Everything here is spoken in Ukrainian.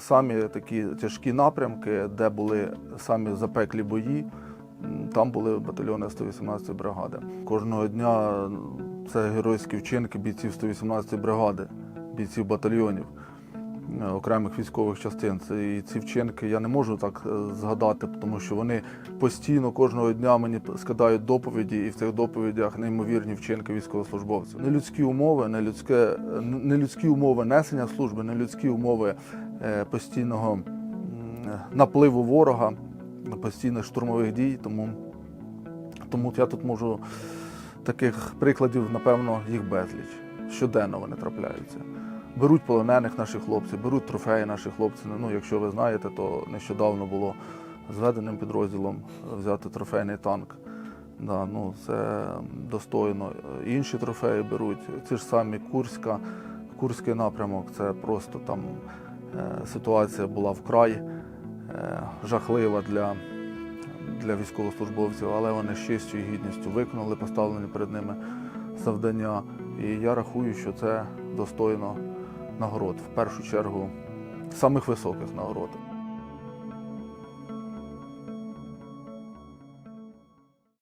самі такі тяжкі напрямки, де були самі запеклі бої, там були батальйони 118-ї бригади. Кожного дня це геройські вчинки бійців 118-ї бригади, бійців батальйонів. Е, Окремих військових частин. І ці вчинки я не можу так е, згадати, тому що вони постійно кожного дня мені скидають доповіді, і в цих доповідях неймовірні вчинки військовослужбовців. Нелюдські умови, нелюдське, нелюдські умови несення служби, нелюдські умови е, постійного напливу ворога, постійних штурмових дій. Тому, тому я тут можу таких прикладів, напевно, їх безліч. Щоденно вони трапляються. Беруть полонених наших хлопців, беруть трофеї наших хлопців. Ну, якщо ви знаєте, то нещодавно було зведеним підрозділом взяти трофейний танк. Да, ну, це достойно. Інші трофеї беруть. Ці ж самі Курська, Курський напрямок, це просто там е, ситуація була вкрай е, жахлива для, для військовослужбовців, але вони з честю і гідністю виконали поставлені перед ними завдання. І я рахую, що це достойно нагород, в першу чергу самих високих нагород.